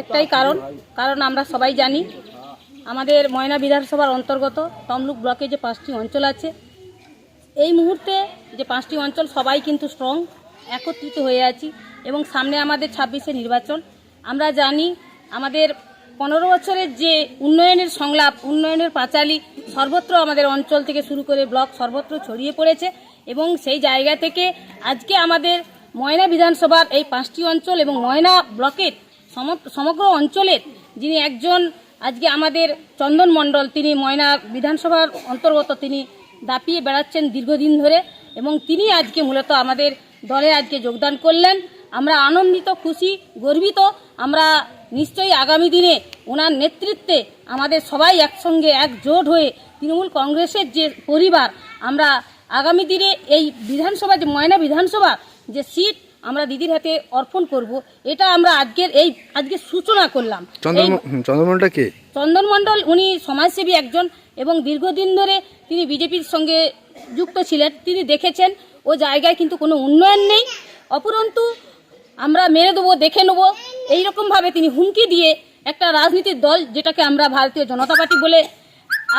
একটাই কারণ কারণ আমরা সবাই জানি আমাদের ময়না বিধানসভার অন্তর্গত তমলুক ব্লকে যে পাঁচটি অঞ্চল আছে, এই মুহূর্তে যে পাঁচটি অঞ্চল সবাই কিন্তু স্ট্রং একত্রিত হয়ে আছি এবং সামনে আমাদের ছাব্বিশে নির্বাচন। আমরা জানি আমাদের পনেরো বছরের যে উন্নয়নের সংলাপ, উন্নয়নের পাঁচালী, সর্বত্র আমাদের অঞ্চল থেকে শুরু করে ব্লক সর্বত্র ছড়িয়ে পড়েছে এবং সেই জায়গা থেকে আজকে আমাদের ময়না বিধানসভার এই পাঁচটি অঞ্চল এবং ময়না ব্লকের সমগ্র অঞ্চলের যিনি একজন আজকে আমাদের চন্দন মণ্ডল, তিনি ময়না বিধানসভার অন্তর্গত তিনি দাপিয়ে বেড়াচ্ছেন দীর্ঘদিন ধরে এবং তিনি আজকে মূলত আমাদের দলে আজকে যোগদান করলেন। আমরা আনন্দিত, খুশি, গর্বিত। আমরা নিশ্চয়ই আগামী দিনে ওনার নেতৃত্বে আমাদের সবাই একসঙ্গে একজোট হয়ে তৃণমূল কংগ্রেসের যে পরিবার, আমরা আগামী দিনে এই বিধানসভা, যে ময়না বিধানসভা যে সিট আমরা দিদির হাতে অর্পণ করব। এটা আমরা আজকের এই আজকে সূচনা করলাম। চন্দ্রমোহনটা কে? চন্দনমণ্ডল উনি সমাজসেবী একজন এবং দীর্ঘদিন ধরে তিনি বিজেপির সঙ্গে যুক্ত ছিলেন। তিনি দেখেছেন ও জায়গায় কিন্তু কোনো উন্নয়ন নেই। অপরন্তু আমরা মেরে দেবো দেখে নেব। এইরকমভাবে তিনি হুমকি দিয়ে একটা রাজনীতির দল যেটাকে আমরা ভারতীয় জনতা পার্টি বলে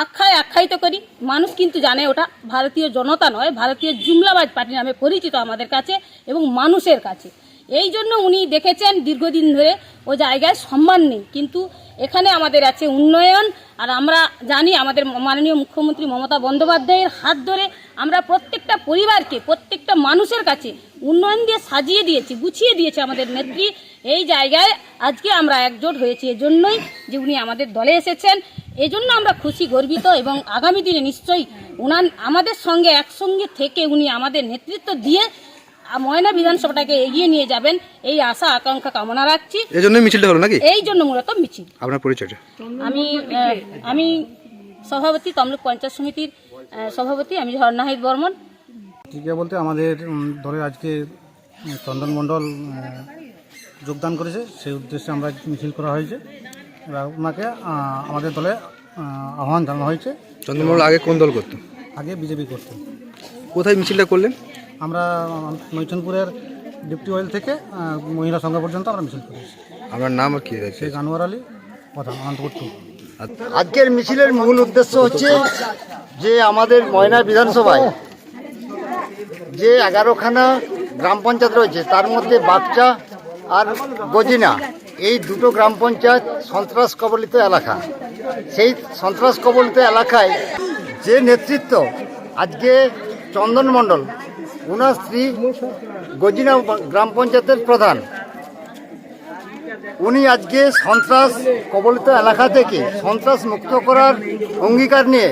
আখ্যায় আখ্যায়িত করি। মানুষ কিন্তু জানে ওটা ভারতীয় জনতা নয়, ভারতীয় জুমলাবাজ পার্টি নামে পরিচিত আমাদের কাছে এবং মানুষের কাছে। এই জন্য উনি দেখেছেন দীর্ঘদিন ধরে ও জায়গায় সম্মান নেই। কিন্তু এখানে আমাদের আছে উন্নয়ন আর আমরা জানি আমাদের মাননীয় মুখ্যমন্ত্রী মমতা বন্দ্যোপাধ্যায়ের হাত ধরে আমরা প্রত্যেকটা পরিবারকে, প্রত্যেকটা মানুষের কাছে উন্নয়ন দিয়ে সাজিয়ে দিয়েছি, গুছিয়ে দিয়েছে আমাদের নেত্রী। এই জায়গায় আজকে আমরা একজোট হয়েছি। এজন্যই যে উনি আমাদের দলে এসেছেন। এজন্য আমরা খুশি গর্বিত এবং আগামী দিনে নিশ্চয়ই উনান আমাদের সঙ্গে একসঙ্গে থেকে উনি আমাদের নেতৃত্ব দিয়ে ময়না বিধানসভাটাকে এগিয়ে নিয়ে যাবেন। এই আশা আকাঙ্ক্ষা কামনা রাখছি। এই জন্যই মিছিলটা হলো নাকি? এই জন্য মূলত মিছিল। আপনার পরিচয়টা? আমি আমি সভাপতি তমলুক পঞ্চায়েত সমিতির সভাপতি আমি ঝর্ণাহিত বর্মন। প্রতিক্রিয়া বলতে আমাদের দলে আজকে চন্দন মণ্ডল যোগদান করেছে। সেই উদ্দেশ্যে আমরা মিছিল করা হয়েছে। এবার ওনাকে আমাদের দলে আহ্বান জানানো হয়েছে। চন্দ্রমোহন আগে কোন দল করতো? আগে বিজেপি করতে। কোথায় মিছিলটা করলেন? আমরা মৈচনপুরের ডিপটি অয়েল থেকে মহিলা সংঘ পর্যন্ত আমরা মিছিল করেছি। আপনার নাম আর কি শেখ আনোয়ার আলী প্রধান অনন্তপুর টু। আজকের মিছিলের মূল উদ্দেশ্য হচ্ছে যে আমাদের ময়না বিধানসভায় যে এগারোখানা গ্রাম পঞ্চায়েত রয়েছে তার মধ্যে বাচ্চা আর গজিনা এই দুটো গ্রাম পঞ্চায়েত সন্ত্রাস কবলিত এলাকা। সেই সন্ত্রাস কবলিত এলাকায় যে নেতৃত্ব আজকে চন্দন মণ্ডল ওনার স্ত্রী গজিনা গ্রাম পঞ্চায়েতের প্রধান, উনি আজকে সন্ত্রাস কবলিত এলাকা থেকে সন্ত্রাস মুক্ত করার অঙ্গীকার নিয়ে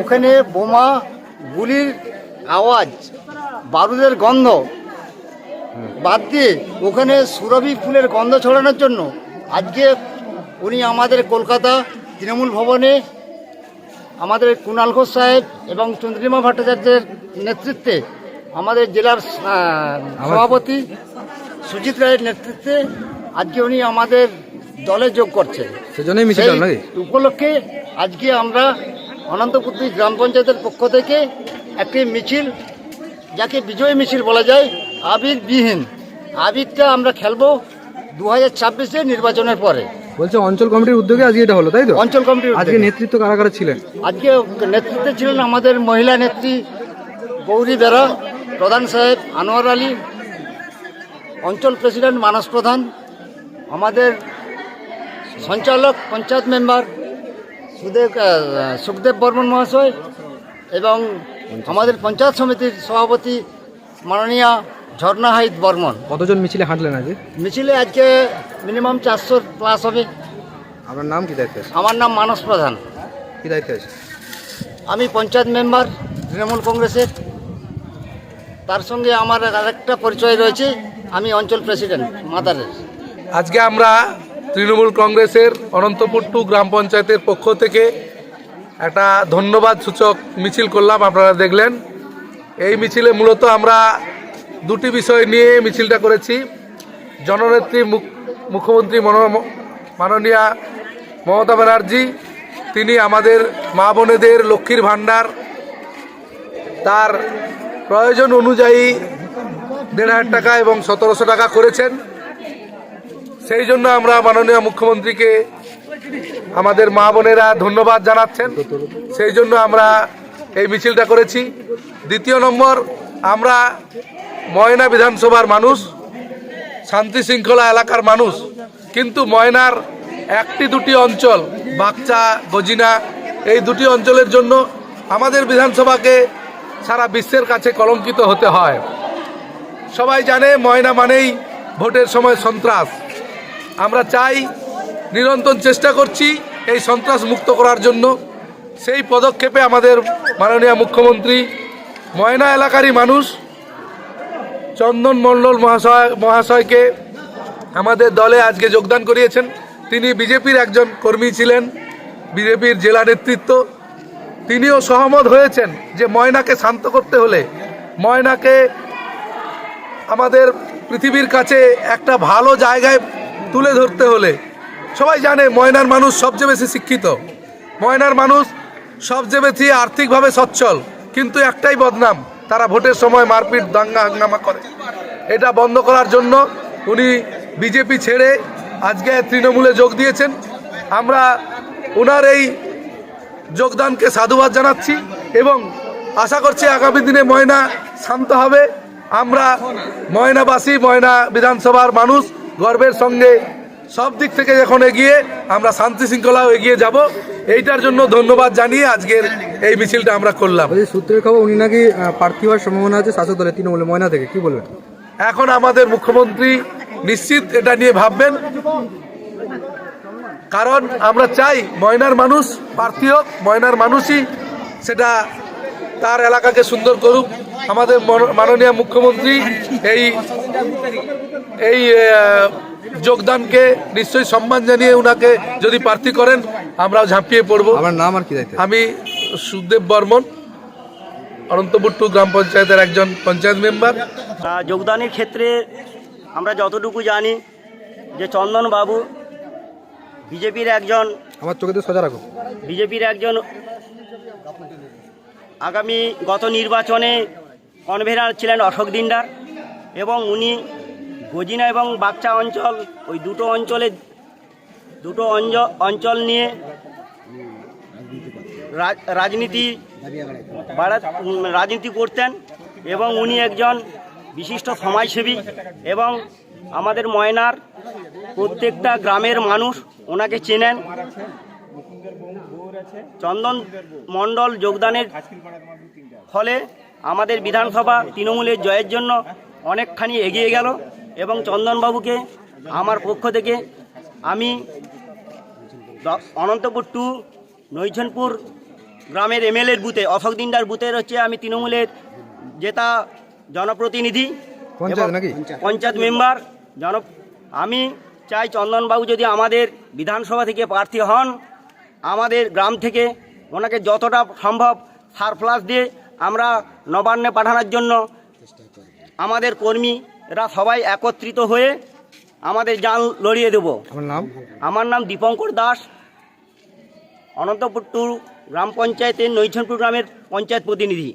ওখানে বোমা, গুলির আওয়াজ, বারুদের গন্ধ বাদ দিয়ে ওখানে সুরভি ফুলের গন্ধ ছড়ানোর জন্য আজকে উনি আমাদের কলকাতা তৃণমূল ভবনে আমাদের কুণাল ঘোষ সাহেব এবং চন্দ্রিমা ভট্টাচার্যের নেতৃত্বে আমাদের জেলার সভাপতি সুজিত রায়ের নেতৃত্বে আজকে উনি আমাদের দলে যোগ করছেন। সেজন্যই উপলক্ষে আজকে আমরা অনন্তপুত্রী গ্রাম পঞ্চায়েতের পক্ষ থেকে একটি মিছিল যাকে বিজয় মিছিল বলা যায় আবির বিহীন আবিরটা আমরা খেলব দু হাজার ছাব্বিশে নির্বাচনের পরে। বলছে অঞ্চল কমিটির উদ্যোগে আজকে এটা হলো তাই তো? অঞ্চল কমিটির আজকে নেতৃত্ব কারা কারা ছিলেন? আজকে নেতৃত্বে ছিলেন আমাদের মহিলা নেত্রী গৌরী বেরা প্রধান সাহেব আনোয়ার আলী অঞ্চল প্রেসিডেন্ট মানস প্রধান আমাদের সঞ্চালক পঞ্চায়েত মেম্বার সুদেব সুখদেব বর্মন মহাশয় এবং আমাদের পঞ্চায়েত সমিতির সভাপতি মাননীয়া ঝর্ণা হাইদ বর্মন। কতজন মিছিলে হাঁটলেন আজকে? মিছিলে আজকে মিনিমাম চারশো প্লাস হবে। আপনার নাম কি দায়িত্ব আছে? আমার নাম মানস প্রধান। কি দায়িত্ব আছে? আমি পঞ্চায়েত মেম্বার তৃণমূল কংগ্রেসের। তার সঙ্গে আমার আরেকটা পরিচয় রয়েছে আমি অঞ্চল প্রেসিডেন্ট মাদারের। আজকে আমরা তৃণমূল কংগ্রেসের অনন্তপুর টু গ্রাম পঞ্চায়েতের পক্ষ থেকে একটা ধন্যবাদ সূচক মিছিল করলাম আপনারা দেখলেন। এই মিছিলে মূলত আমরা দুটি বিষয় নিয়ে মিছিলটা করেছি। জননেত্রী মুখ- মুখ্যমন্ত্রী মনো- মাননীয়া মমতা ব্যানার্জি, তিনি আমাদের মা বোনেদের লক্ষ্মীর ভাণ্ডার। তার প্রয়োজন অনুযায়ী দেড় হাজার টাকা এবং সতেরোশো টাকা করেছেন। সেই জন্য আমরা মাননীয় মুখ্যমন্ত্রীকে আমাদের মা বোনেরা ধন্যবাদ জানাচ্ছেন। সেই জন্য আমরা এই মিছিলটা করেছি। দ্বিতীয় নম্বর, আমরা ময়না বিধানসভার মানুষ, শান্তি শৃঙ্খলা এলাকার মানুষ, কিন্তু ময়নার একটি দুটি অঞ্চল, বাগচা, গজিনা, এই দুটি অঞ্চলের জন্য আমাদের বিধানসভাকে সারা বিশ্বের কাছে কলঙ্কিত হতে হয়। সবাই জানে ময়না মানেই ভোটের সময় সন্ত্রাস। আমরা চাই, নিরন্তর চেষ্টা করছি এই সন্ত্রাস মুক্ত করার জন্য। সেই পদক্ষেপে আমাদের মাননীয় মুখ্যমন্ত্রী, ময়না এলাকারই মানুষ চন্দন মণ্ডল মহাশয়, মহাশয়কে আমাদের দলে আজকে যোগদান করিয়েছেন। তিনি বিজেপির একজন কর্মী ছিলেন, বিজেপির জেলা নেতৃত্ব। তিনিও সহমত হয়েছেন যে ময়নাকে শান্ত করতে হলে, ময়নাকে আমাদের পৃথিবীর কাছে একটা ভালো জায়গায় তুলে ধরতে হলে। সবাই জানে ময়নার মানুষ সবচেয়ে বেশি শিক্ষিত। ময়নার মানুষ সবচেয়ে বেশি আর্থিকভাবে সচ্ছল, কিন্তু একটাই বদনাম তারা ভোটের সময় মারপিট, দাঙ্গা, হাঙ্গামা করে। এটা বন্ধ করার জন্য উনি বিজেপি ছেড়ে আজকে তৃণমূলে যোগ দিয়েছেন। আমরা ওনার এই যোগদানকে সাধুবাদ জানাচ্ছি এবং আশা করছি আগামী দিনে ময়না শান্ত হবে। আমরা ময়নাবাসী, ময়না বিধানসভার মানুষ গর্বের সঙ্গে সব দিক থেকে যখন এগিয়ে আমরা শান্তি শৃঙ্খলাও এগিয়ে যাব। এইটার জন্য ধন্যবাদ জানিয়ে আজকের এই মিছিলটা আমরা করলাম। সূত্রের খবর উনি নাকি প্রার্থী হওয়ার সম্ভাবনা আছে শাসক দলের তৃণমূলে ময়না থেকে। কি বলবেন? এখন আমাদের মুখ্যমন্ত্রী নিশ্চিত এটা নিয়ে ভাববেন। কারণ আমরা চাই ময়নার মানুষ প্রার্থী হোক ময়নার মানুষই সেটা তার এলাকাকে সুন্দর করুক। আমাদের মাননীয় মুখ্যমন্ত্রী এই এই যোগদানকে নিশ্চয়ই সম্মান জানিয়ে উনাকে যদি প্রার্থী করেন আমরাও ঝাঁপিয়ে পড়ব। আমার নাম আর কি আমি সুখদেব বর্মন অনন্তপুর টু গ্রাম পঞ্চায়েতের একজন পঞ্চায়েত মেম্বার। যোগদানের ক্ষেত্রে আমরা যতটুকু জানি যে চন্দন বাবু বিজেপির একজন আমার চোখে তো সোজা রাখো। বিজেপির একজন আগামী গত নির্বাচনে কনভেনার ছিলেন অশোক দিন্ডার এবং উনি গজিনা এবং বাগচা অঞ্চল, ওই দুটো অঞ্চলে দুটো অঞ্চল নিয়ে রাজনীতি রাজনীতি করতেন এবং উনি একজন বিশিষ্ট সমাজসেবী এবং আমাদের ময়নার প্রত্যেকটা গ্রামের মানুষ ওনাকে চেনেন। চন্দন মণ্ডল যোগদানের ফলে আমাদের বিধানসভা তৃণমূলের জয়ের জন্য অনেকখানি এগিয়ে গেল। এবং চন্দনবাবুকে আমার পক্ষ থেকে আমি অনন্তপুর টু নৈছনপুর গ্রামের এমএলএর বুথে অশোক দিনদার বুথের হচ্ছে আমি তৃণমূলের জেতা জনপ্রতিনিধি পঞ্চায়েত মেম্বার জন আমি চাই চন্দনবাবু যদি আমাদের বিধানসভা থেকে প্রার্থী হন আমাদের গ্রাম থেকে ওনাকে যতটা সম্ভব সারপ্লাস দিয়ে আমরা নবান্নে পাঠানোর জন্য আমাদের কর্মীরা সবাই একত্রিত হয়ে আমাদের জাল লড়িয়ে দেব। আমার নাম? আমার নাম দীপঙ্কর দাস। অনন্তপুর টু গ্রাম পঞ্চায়েতের নৈছনপুর গ্রামের পঞ্চায়েত প্রতিনিধি।